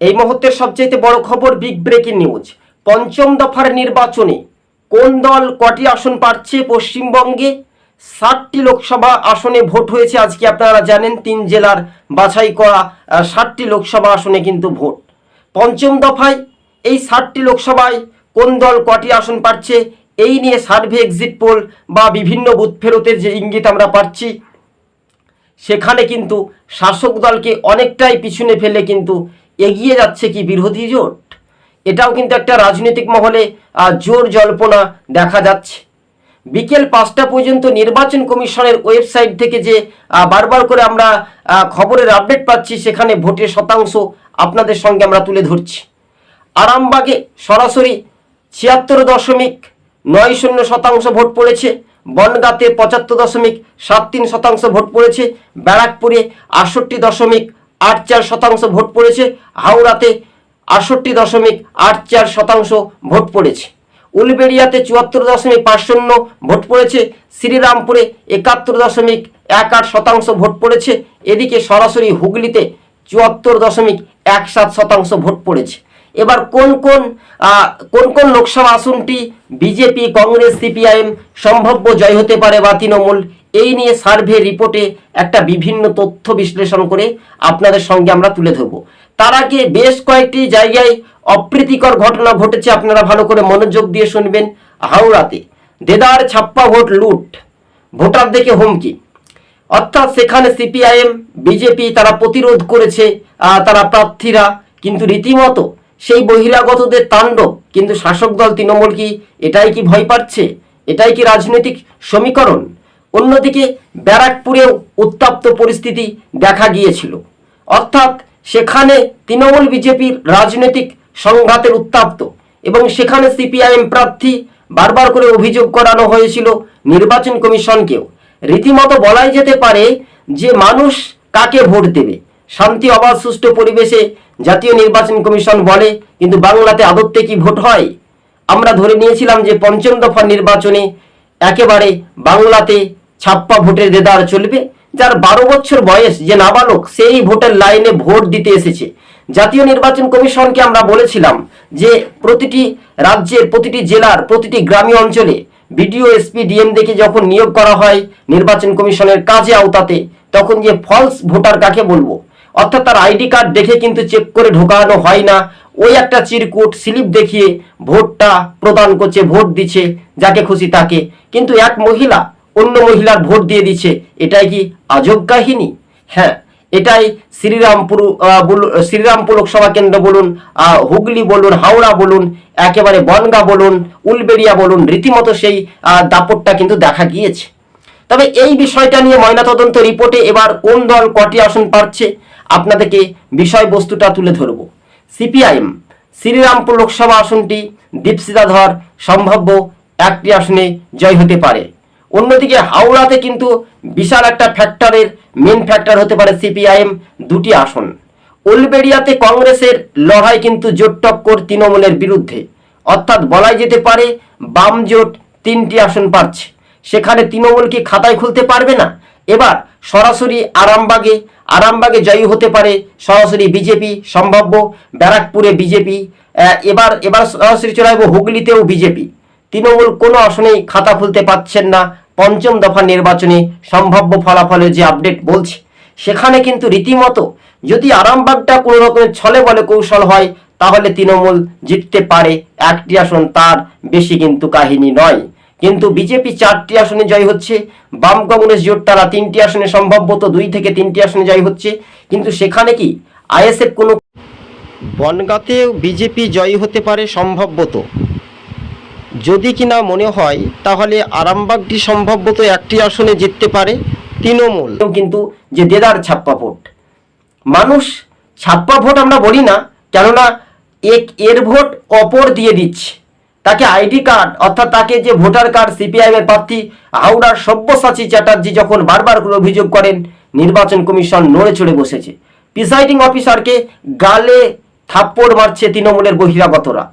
এই মুহূর্তের সবচেয়ে বড় খবর বিগ ব্রেকিং নিউজ পঞ্চম দফার নির্বাচনে কোন দল কটি আসন পাচ্ছে পশ্চিমবঙ্গে? ষাটটি লোকসভা আসনে ভোট হয়েছে, আজকে আপনারা জানেন, তিন জেলার বাছাই করা ষাটটি লোকসভা আসনে কিন্তু ভোট। পঞ্চম দফায় এই ষাটটি লোকসভায় কোন দল কটি আসন পাচ্ছে, এই নিয়ে সার্ভে এক্সিট পোল বা বিভিন্ন বুথ ফেরতের যে ইঙ্গিত আমরা পাচ্ছি, সেখানে কিন্তু শাসক দলকে অনেকটাই পিছনে ফেলে কিন্তু এগিয়ে যাচ্ছে কি বিরোধী জোট? এটাও কিন্তু একটা রাজনৈতিক মহলে জোর জল্পনা দেখা যাচ্ছে। বিকেল পাঁচটা পর্যন্ত নির্বাচন কমিশনের ওয়েবসাইট থেকে যে বারবার করে আমরা খবরের আপডেট পাচ্ছি, সেখানে ভোটের শতাংশ আপনাদের সঙ্গে আমরা তুলে ধরছি। আরামবাগে সরাসরি ছিয়াত্তর দশমিক নয় শূন্য শতাংশ ভোট পড়েছে, বনগাঁতে পঁচাত্তর দশমিক সাত তিন শতাংশ ভোট পড়েছে, ব্যারাকপুরে আটষট্টি দশমিক আট চার শতাংশ ভোট পড়েছে। হাওড়াতে আটষট্টি দশমিক আট চার শতাংশ ভোট পড়েছে। উলবেড়িয়াতে চুয়াত্তর দশমিক পাঁচ শূন্য ভোট পড়েছে। শ্রীরামপুরে একাত্তর দশমিক এক আট শতাংশ ভোট পড়েছে। এদিকে সরাসরি হুগলিতে চুয়াত্তর দশমিক এক সাত শতাংশ ভোট পড়েছে। এবার কোন কোন কোন কোন লোকসভা আসনটি বিজেপি, কংগ্রেস, সিপিআইএম সম্ভাব্য জয় হতে পারে বা তৃণমূল এই নিয়ে সার্ভে রিপোর্টে একটা বিভিন্ন তথ্য বিশ্লেষণ করে আপনাদের সঙ্গে আমরা তুলে ধরবো। তার আগে বেশ কয়েকটি জায়গায় অপ্রীতিকর ঘটনা ঘটেছে, আপনারা ভালো করে মনোযোগ দিয়ে শুনবেন হাওড়াতে। দেদার ছাপ্পা ভোট লুট, ভোটার দেখে হুমকি। অর্থাৎ সেখানে সিপিআইএম, বিজেপি তারা প্রতিরোধ করেছে তারা প্রার্থীরা। কিন্তু রীতিমতো সেই বহিরাগতদের তাণ্ডব, কিন্তু শাসক দল তৃণমূল কি এটাই কি ভয় পাচ্ছে? এটাই কি রাজনৈতিক সমীকরণ? অন্যদিকে ব্যারাকপুরেও উত্তপ্ত পরিস্থিতি দেখা গিয়েছিল। অর্থাৎ সেখানে তৃণমূল বিজেপির রাজনৈতিক সংঘাতের উত্তাপ্ত এবং সেখানে সিপিআইএম প্রার্থী বারবার করে অভিযোগ করানো হয়েছিল নির্বাচন কমিশনকেও। রীতিমতো বলাই যেতে পারে যে মানুষ কাকে ভোট দেবে? শান্তি অবাধ সুষ্ঠু পরিবেশে জাতীয় নির্বাচন কমিশন বলে, কিন্তু বাংলাতে আদত্তে কি ভোট হয়? আমরা ধরে নিয়েছিলাম যে পঞ্চম দফা নির্বাচনে একেবারে বাংলাতে ছাপ্পা ভোটের দেদার চলবে, যার বারো বছর বয়স যে নাবালক সেই ভোটের লাইনে ভোট দিতে এসেছে। জাতীয় নির্বাচন কমিশনকে আমরা বলেছিলাম যে প্রতিটি রাজ্যের প্রতিটি জেলার প্রতিটি গ্রামীণ অঞ্চলে বিডিও, এসপি, ডিএম দেখে যখন নিয়োগ করা হয় নির্বাচন কমিশনের কাজে আওতাতে, তখন যে ফলস ভোটার কাকে বলব? অর্থাৎ তার আইডি কার্ড দেখে কিন্তু চেক করে ঢোকানো হয় না। ওই একটা চিরকুট স্লিপ দেখিয়ে ভোটটা প্রদান করছে, ভোট দিচ্ছে, যাকে খুশি তাকে। কিন্তু এক মহিলা অন্য মহিলার ভোট দিয়ে দিচ্ছে। এটাই কি আজব কাহিনী? হ্যাঁ এটাই শ্রীরামপুর শ্রীরামপুর লোকসভা কেন্দ্র বলুন হুগলি বলুন, হাওড়া বলুন, একেবারে বনগা বলুন, উলবেড়িয়া বলুন, রীতিমতো সেই দাপটটা কিন্তু দেখা গিয়েছে। তবে এই বিষয়টা নিয়ে ময়নাতদন্ত রিপোর্টে এবার কোন দল কটি আসন পাচ্ছে, আপনাদেরকে বিষয়বস্তুটা তুলে ধরব। সিপিআইএম, শ্রীরামপুর লোকসভা আসনটি দীপসিতা ধর সম্ভাব্য একটি আসনে জয় হতে পারে। অন্যদিকে হাওড়াতে কিন্তু বিশাল একটা ফ্যাক্টরের মেন ফ্যাক্টর হতে পারে সিপিআইএম দুটি আসন। উলবেড়িয়াতে কংগ্রেসের লড়াই কিন্তু জোট টক্কর তৃণমূলের বিরুদ্ধে। অর্থাৎ বলাই যেতে পারে বাম জোট তিনটি আসন পাচ্ছে। সেখানে তৃণমূল কি খাতায় খুলতে পারবে না? এবার সরাসরি আরামবাগে আরামবাগে জয়ী হতে পারে সরাসরি বিজেপি, সম্ভাব্য ব্যারাকপুরে বিজেপি এবার এবার সরাসরি চলে আসব হুগলিতেও বিজেপি। তৃণমূল কোনো আসনেই খাতা খুলতে পারছেন না। পঞ্চম দফা নির্বাচনে সম্ভাব্য ফলাফলে যে আপডেট বলছে, সেখানে কিন্তু রীতিমতো যদি আরামবাগটা কোনো রকমের ছলে বলে কৌশল হয়, তাহলে তৃণমূল জিততে পারে। একটি আসন তার বেশি কিন্তু কাহিনী নয়। কিন্তু বিজেপি চারটি আসনে জয় হচ্ছে, বাম কংগ্রেস জোট তারা তিনটি আসনে সম্ভবত দুই থেকে তিনটি আসনে জয় হচ্ছে। কিন্তু সেখানে কি আইএসএফ কোনো বনগাঁতেও বিজেপি জয়ী হতে পারে সম্ভবত যদি কিনা মনে হয়, তাহলে আরামবাগটি সম্ভবত একটি আসনে জিততে পারে তৃণমূল। কিন্তু যে দেদার ছাপ্পা ভোট। মানুষ ছাপ্পা ভোট আমরা বলি না, কেননা এক এর ভোট অপর দিয়ে দিচ্ছে। তাকে আইডি কার্ড, অর্থাৎ তাকে যে ভোটার কার্ড, সিপিআইএম এর প্রার্থী হাওড়ার সব্যসাচী চ্যাটার্জি যখন বারবার করে অভিযোগ করেন, নির্বাচন কমিশন নড়ে চড়ে বসেছে। প্রিসাইডিং অফিসারকে গালে থাপ্পড় মারছে তৃণমূলের বহিরাগতরা।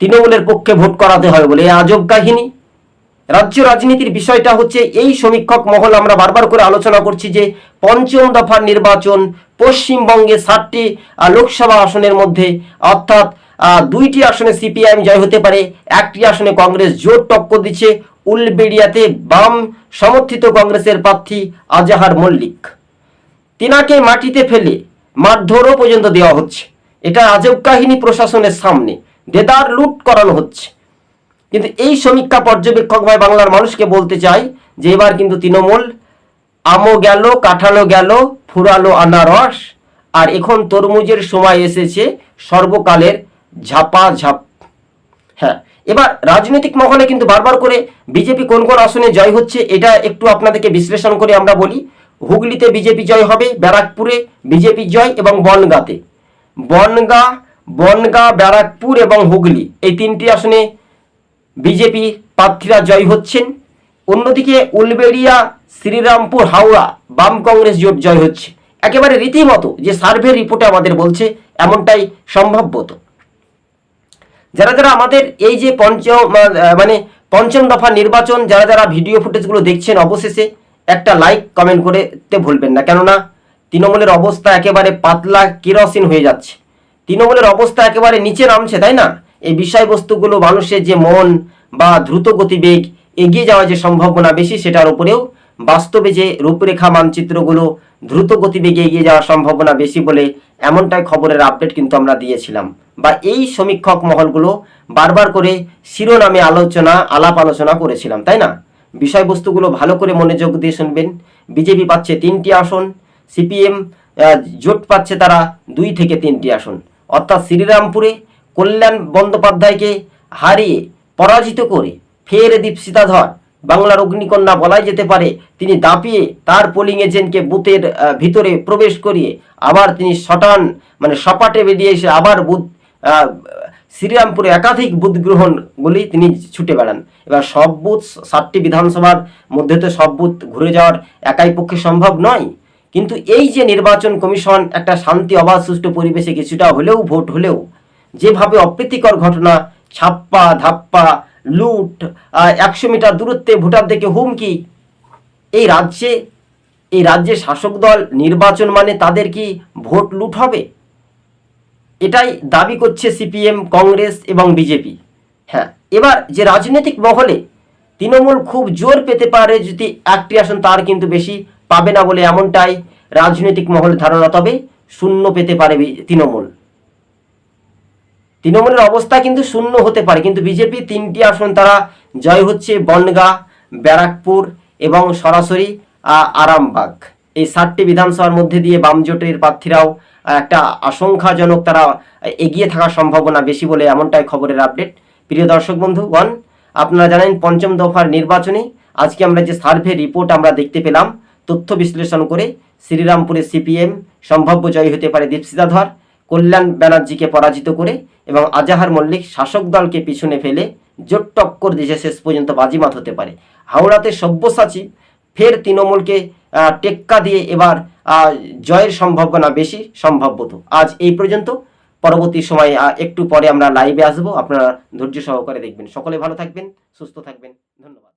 তৃণমূলের পক্ষে ভোট করাতে হয় বলে আজব কাহিনী। রাজ্য রাজনীতির বিষয়টা হচ্ছে এই সমীক্ষক মহল আমরা বারবার করে আলোচনা করছি যে পঞ্চম দফার নির্বাচন পশ্চিমবঙ্গে ষাটটি লোকসভা আসনের মধ্যে অর্থাৎ দুইটি আসনে সিপিআইএম জয় হতে পারে, একটি আসনে কংগ্রেস জোর টক্কর দিচ্ছে উলবেড়িয়াতে বাম সমর্থিত কংগ্রেসের প্রার্থী আজাহার মল্লিক। তিনাকে মাটিতে ফেলে মারধরও পর্যন্ত দেওয়া হচ্ছে। এটা আজব কাহিনী প্রশাসনের সামনে। দেদার লুট করানো হচ্ছে। কিন্তু এই সমীক্ষা পর্যবেক্ষক ভাই বাংলার মানুষকে বলতে চাই যে এবার কিন্তু তৃণমূল আমও গেল কাঁঠালও গেল, ফুরালো আনারস, আর এখন তরমুজের সময় এসেছে সর্বকালের ঝাপা ঝাপ হ্যাঁ এবার রাজনৈতিক মহলে কিন্তু বারবার করে বিজেপি কোন কোন আসনে জয় হচ্ছে এটা একটু আপনাদেরকে বিশ্লেষণ করে আমরা বলি। হুগলিতে বিজেপি জয় হবে, ব্যারাকপুরে বিজেপি জয় এবং বনগাঁতে। বনগা বনগা, ব্যারাকপুর এবং হুগলি। এই তিনটি আসনে বিজেপি প্রার্থীরা জয় হচ্ছেন। অন্যদিকে উলবেড়িয়া, শ্রীরামপুর, হাওড়া বাম কংগ্রেস জোট জয় হচ্ছে। একেবারে রীতিমতো যে সার্ভে রিপোর্টে আমাদের বলছে, এমনটাই সম্ভাব্যত। যারা যারা আমাদের এই যে পঞ্চম মানে পঞ্চম দফা নির্বাচন, যারা যারা ভিডিও ফুটেজগুলো দেখছেন অবশেষে, একটা লাইক, কমেন্ট করতে ভুলবেন না। কেননা, তৃণমূলের অবস্থা একেবারে পাতলা, কেরোসিন হয়ে যাচ্ছে। তৃণমূলের অবস্থা একেবারে নিচে নামছে, তাই না? এই বিষয়বস্তুগুলো মানুষের যে মন বা দ্রুত গতিবেগ এগিয়ে যাওয়ার যে সম্ভাবনা বেশি, সেটার উপরেও বাস্তবে যে রূপরেখা মানচিত্রগুলো দ্রুত গতিবেগে এগিয়ে যাওয়ার সম্ভাবনা বেশি বলে এমনটাই খবরের আপডেট কিন্তু আমরা দিয়েছিলাম। বা এই সমীক্ষক মহলগুলো বারবার করে শিরোনামে আলোচনা, আলাপ আলোচনা করেছিলাম, তাই না? বিষয়বস্তুগুলো ভালো করে মনোযোগ দিয়ে শুনবেন। বিজেপি পাচ্ছে তিনটি আসন, সিপিএম জোট পাচ্ছে তারা দুই থেকে তিনটি আসন। অর্থাৎ শ্রীরামপুরে কল্যাণ বন্দ্যোপাধ্যায়কে হারিয়ে পরাজিত করে ফের দীপশিতা ধর বাংলার অগ্নিকন্যা বলাই যেতে পারে। তিনি দাপিয়ে তার পোলিং এজেন্টকে বুথের ভিতরে প্রবেশ করিয়ে আবার তিনি শটান মানে সপাটে বেরিয়ে এসে আবার বুথ শ্রীরামপুরে একাধিক বুথ গ্রহণগুলি তিনি ছুটে বেড়ান। এবার সব বুথ, সাতটি বিধানসভার মধ্যে তো সব বুথ ঘুরে যাওয়ার একাই পক্ষে সম্ভব নয়। কিন্তু এই যে নির্বাচন কমিশন একটা শান্তি, অবাধ, সুষ্ঠু পরিবেশে কিছুটা হলেও, ভোট হলেও, যেভাবে অপ্রীতিকর ঘটনা, ছাপ্পা, ধাপ্পা, লুট একশো মিটার দূরত্বে ভোটার ভোটারদেরকে হুমকি, এই রাজ্যে এই রাজ্যে শাসক দল নির্বাচন মানে তাদের কি ভোট লুট হবে? এটাই দাবি করছে সিপিএম, কংগ্রেস এবং বিজেপি। হ্যাঁ এবার যে রাজনৈতিক মহলে তৃণমূল খুব জোর পেতে পারে যদি একটি আসন তার কিন্তু বেশি পাবে না বলে এমনটাই রাজনৈতিক মহলে ধারণা, তবে শূন্য পেতে পারে তৃণমূল। তৃণমূলের অবস্থা কিন্তু শূন্য হতে পারে, কিন্তু বিজেপি তিনটি আসন তারা জয় হচ্ছে বনগা, ব্যারাকপুর এবং সরাসরি আরামবাগ। এই সাতটি বিধানসভার মধ্যে দিয়ে বামজোটের প্রার্থীরাও একটা আশঙ্কাজনক তারা এগিয়ে থাকার সম্ভাবনা বেশি বলে এমনটাই খবরের আপডেট। প্রিয় দর্শক বন্ধুগণ আপনারা জানেন পঞ্চম দফার নির্বাচনে। আজকে আমরা যে সার্ভে রিপোর্ট আমরা দেখতে পেলাম তথ্য বিশ্লেষণ করে শ্রীরামপুরে সিপিএম সম্ভাব্য জয়ী হতে পারে দীপশিতা ধর কল্যাণ ব্যানার্জিকে পরাজিত করে এবং আজাহার মল্লিক শাসক দলকে পিছনে ফেলে জোট টক্কর দেশে শেষ পর্যন্ত বাজিমাত হতে পারে। হাওড়াতে সব্যসাচী ফের তৃণমূলকে টেক্কা দিয়ে এবার জয়ের সম্ভাবনা বেশি সম্ভাব্যত। আজ এই পর্যন্ত। পরবর্তী সময়ে একটু পরে আমরা লাইভে আসব। আপনারা ধৈর্য সহকারে দেখবেন। সকলে ভালো থাকবেন, সুস্থ থাকবেন। ধন্যবাদ।